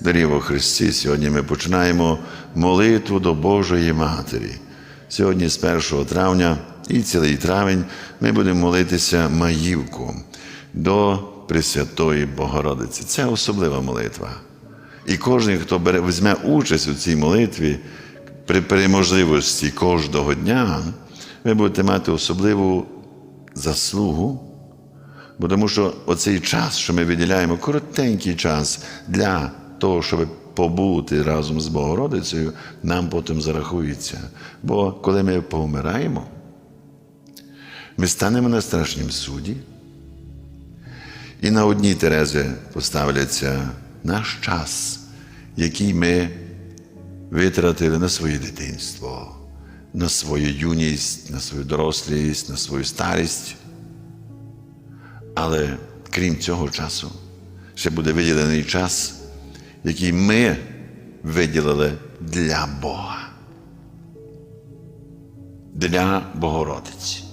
Дорі во Христі, сьогодні ми починаємо молитву до Божої Матері. Сьогодні, з 1 травня і цілий травень, ми будемо молитися Маївку до Пресвятої Богородиці. Це особлива молитва. І кожен, хто бере, візьме участь у цій молитві, при, при можливості кожного дня, ви будете мати особливу заслугу Бо тому що оцей час, що ми виділяємо, коротенький час для того, щоб побути разом з Богородицею, нам потім зарахується. Бо коли ми повмираємо, ми станемо на страшнім суді, і на одній Терези поставляться наш час, який ми витратили на своє дитинство, на свою юність, на свою дорослість, на свою старість. Але крім цього часу, ще буде виділений час, який ми виділили для Бога, для Богородиці,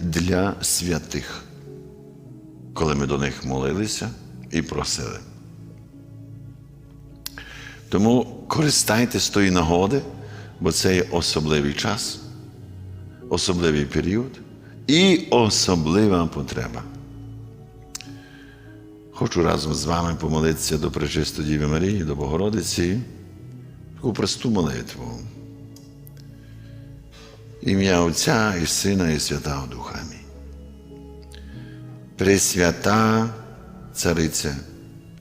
для святих, коли ми до них молилися і просили. Тому користайтесь тої нагоди, бо це є особливий час, особливий період і особлива потреба. Хочу разом з вами помолитися до Пречистої Діви Марії, до Богородиці, таку просту молитву. Ім'я Отця і Сина, і Святого Духа. Пресвята Цариця,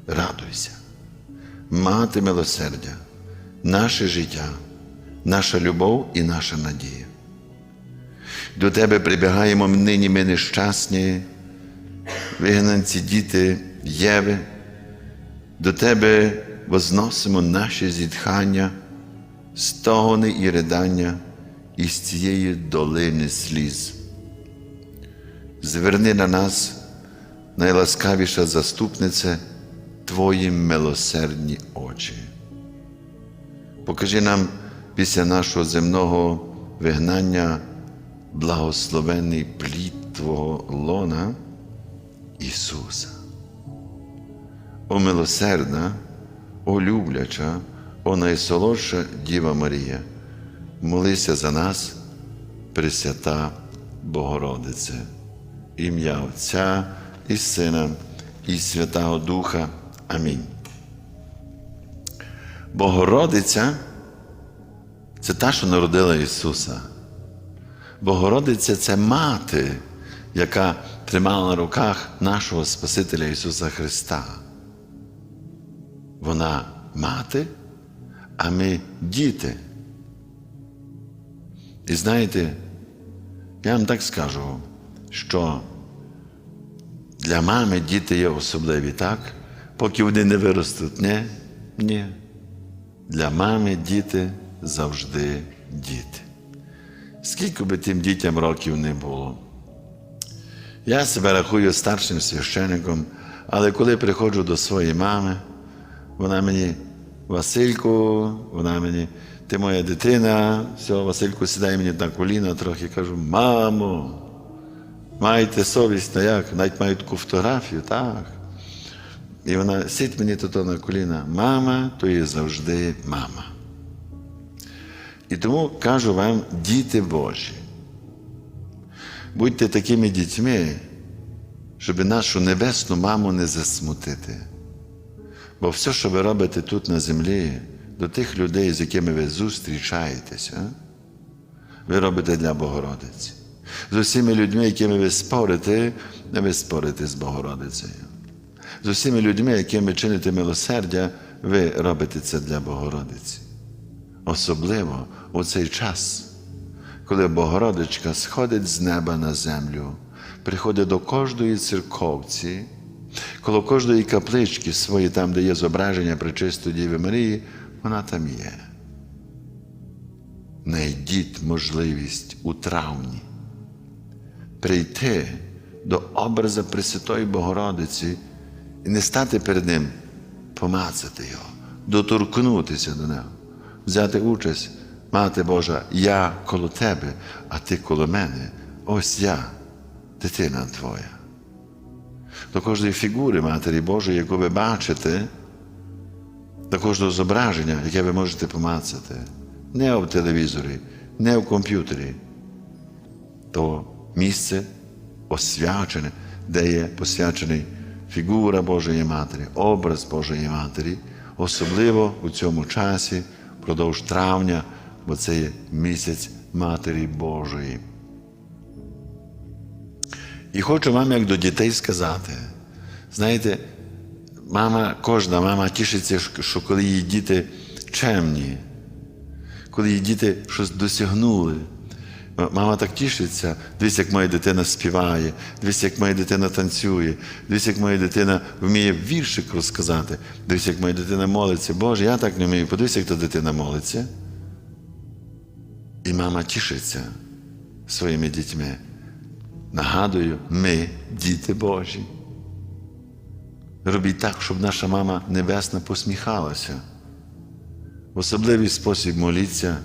радуйся, мати милосердя, наше життя, наша любов і наша надія. До Тебе прибігаємо нині ми нещасні, вигнанці діти Єви, до Тебе возносимо наші зітхання, стогони і ридання із цієї долини сліз. Зверни на нас, найласкавіша заступниця, Твої милосердні очі. Покажи нам після нашого земного вигнання благословений плід Твого лона Ісуса. О милосердна, о любляча, о найсолодша Діва Марія, молися за нас, Пресвята Богородице, ім'я Отця і Сина, і Святого Духа. Амінь. Богородиця це та, що народила Ісуса. Богородиця це мати, яка тримала на руках нашого Спасителя Ісуса Христа. Вона мати, а ми діти. І знаєте, я вам так скажу, що для мами діти є особливі, так? Поки вони не виростуть. Ні? Ні. Для мами діти завжди діти. Скільки би тим дітям років не було. Я себе рахую старшим священником, але коли приходжу до своєї мами, вона мені, Васильку, вона мені, ти моя дитина, все, Васильку сідає мені на коліна трохи кажу, мамо, маєте совість, та як? Навіть маю таку фотографію, так. І вона сидить мені тут на коліна, мама, то є завжди мама. І тому кажу вам, діти Божі, будьте такими дітьми, щоб нашу небесну маму не засмутити. Бо все, що ви робите тут на землі, до тих людей, з якими ви зустрічаєтеся, ви робите для Богородиці. З усіма людьми, якими ви спорите, ви спорите з Богородицею. З усіма людьми, якими чините милосердя, ви робите це для Богородиці. Особливо у цей час, коли Богородичка сходить з неба на землю, приходить до кожної церковці, коло кожної каплички своєї, там, де є зображення Пречистої Діви Марії, вона там є. Найдіть можливість у травні прийти до образа Пресвятої Богородиці і не стати перед Ним, помацати його, доторкнутися до нього, взяти участь, мати Божа, я коло тебе, а ти коло мене. Ось я, дитина твоя. До кожної фігури Матері Божої, яку ви бачите, до кожного зображення, яке ви можете помацати, не в телевізорі, не в комп'ютері, то місце освячене, де є посвячений фігура Божої Матері, образ Божої Матері, особливо у цьому часі, впродовж травня, бо це є місяць Матері Божої. І хочу вам, як до дітей, сказати: знаєте, мама, кожна мама тішиться, що коли її діти чемні, коли її діти щось досягнули. Мама так тішиться, дивись, як моя дитина співає, дивись, як моя дитина танцює, дивись, як моя дитина вміє віршик розказати, дивись, як моя дитина молиться. Боже, я так не вмію, подивись, як та дитина молиться. І мама тішиться своїми дітьми. Нагадую, ми діти Божі. Робіть так, щоб наша мама небесна посміхалася. В особливий спосіб моліться.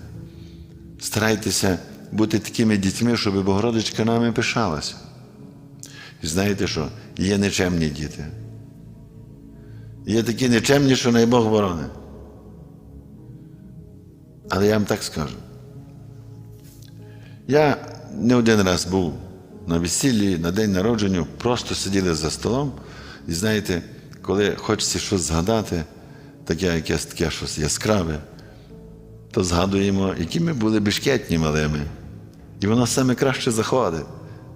Старайтеся бути такими дітьми, щоб Богородичка нами пишалася. І знаєте що? Є нечемні діти. Є такі нечемні, що най Бог ворони. Але я вам так скажу. Я не один раз був на весіллі, на день народження, просто сиділи за столом, і знаєте, коли хочеться щось згадати, таке якесь таке щось яскраве, то згадуємо, які ми були бешкетні малими. І воно саме краще заходить.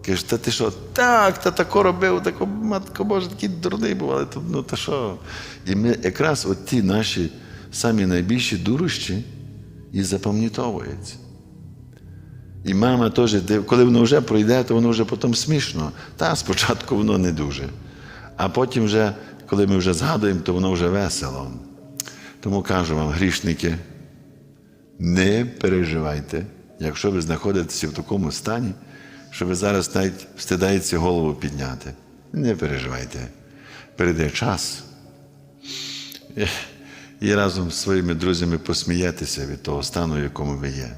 Каже, та ти що? Так, та тако робив, тако, матко Боже, такий дурний був, але то, ну та що? І ми якраз от ті наші самі найбільші дурощі і запам'ятовуються. І мама теж, коли воно вже пройде, то воно вже потім смішно. Та спочатку воно не дуже. А потім, вже, коли ми вже згадуємо, то воно вже весело. Тому кажу вам, грішники, не переживайте, якщо ви знаходитеся в такому стані, що ви зараз навіть встидаєте голову підняти. Не переживайте. Перейде час. І разом з своїми друзями посмієтеся від того стану, в якому ви є.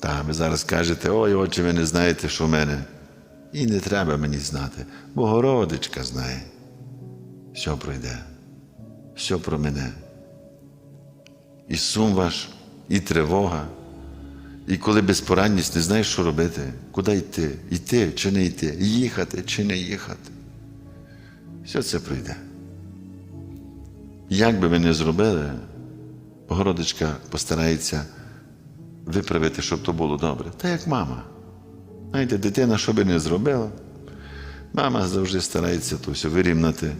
Та ви зараз кажете, ой, отче, ви не знаєте, що в мене. І не треба мені знати. Богородичка знає. Все пройде, все про мене. І сум ваш, і тривога. І коли безпорадність не знаєш, що робити, куди йти, йти чи не йти, їхати чи не їхати. Все це пройде. Як би ви не зробили, Богородичка постарається виправити, щоб то було добре. Та як мама. Знаєте, дитина, що би не зробила, мама завжди старається то все вирівнати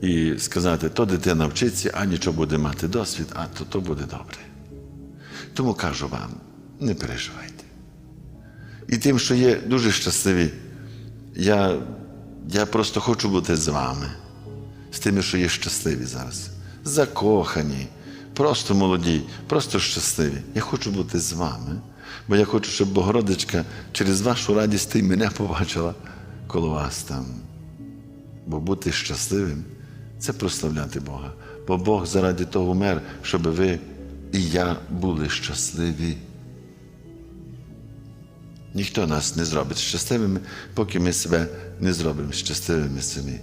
і сказати, то дитина вчиться, а нічого буде мати досвід, а то, то буде добре. Тому кажу вам, не переживайте. І тим, що є дуже щасливі, я, я просто хочу бути з вами, з тими, що є щасливі зараз, закохані, просто молоді, просто щасливі. Я хочу бути з вами, бо я хочу, щоб Богородичка через вашу радість і мене побачила коло вас там. Бо бути щасливим це прославляти Бога. Бо Бог заради того мер, щоб ви і я були щасливі. Ніхто нас не зробить щасливими, поки ми себе не зробимо щасливими самі.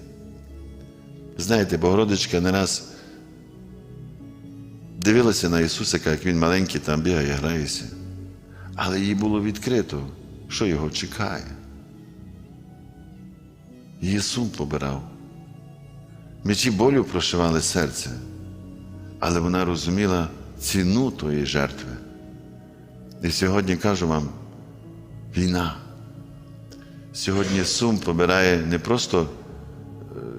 Знаєте, Богородичка не раз дивилася на Ісуса, як Він маленький там бігає, грається, але їй було відкрито, що його чекає. Її сум побирав. Мечі болю прошивали серце, але вона розуміла ціну тої жертви. І сьогодні кажу вам, війна. Сьогодні сум побирає не просто,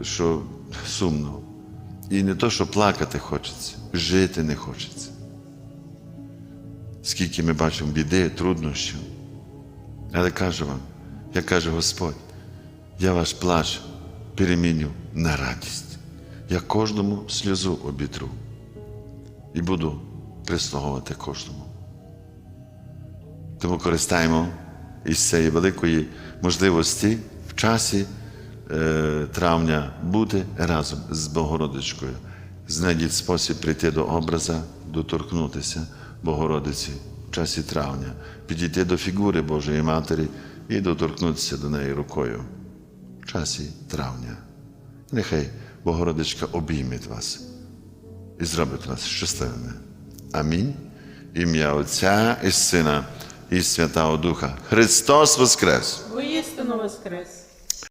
е, що сумно, і не то, що плакати хочеться, жити не хочеться. Скільки ми бачимо біди, труднощів. Але кажу вам, як каже Господь, я ваш плач переміню на радість. Я кожному сльозу обітру і буду прислуговувати кожному. Тому користаємо із цієї великої можливості в часі травня бути разом з Богородичкою. Знайдіть спосіб прийти до образа, доторкнутися Богородиці в часі травня, підійти до фігури Божої Матері і доторкнутися до неї рукою в часі травня. Нехай Богородичка обійме вас і зробить нас щасливими. Амінь. Ім'я Отця і Сина і Святого Духа. Христос Воскрес! Воістину воскрес!